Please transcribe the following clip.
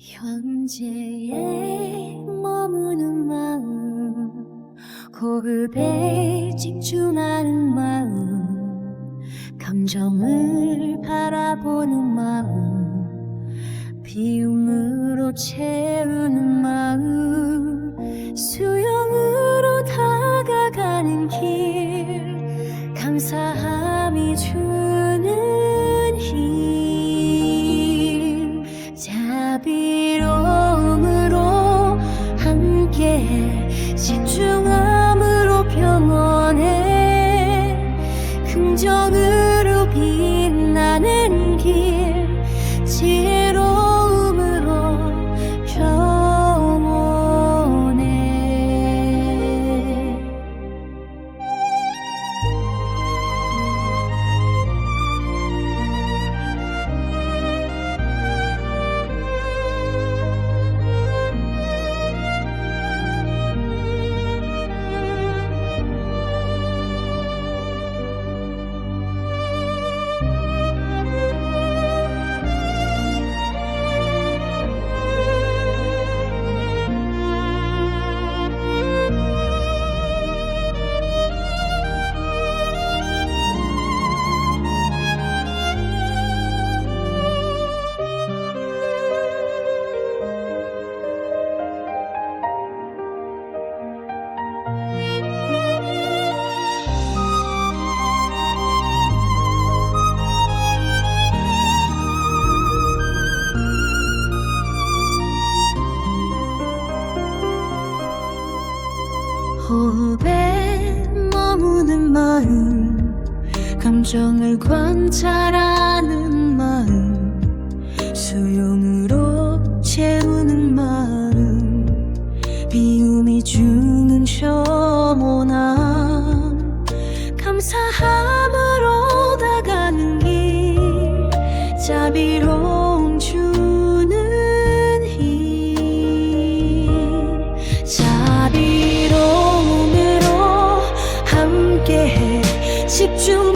현재에 머무는 마음 호흡에 집중하는 마음 감정을 바라보는 마음 비움으로 채우는 마음 수영으로 다가가는 길 감사 호흡에 머무는 마음 감정을 관찰하는 마음 수용으로 채우는 마음 비움이 주는 셔모함 감사함으로 다가는 길 자비로 shipped you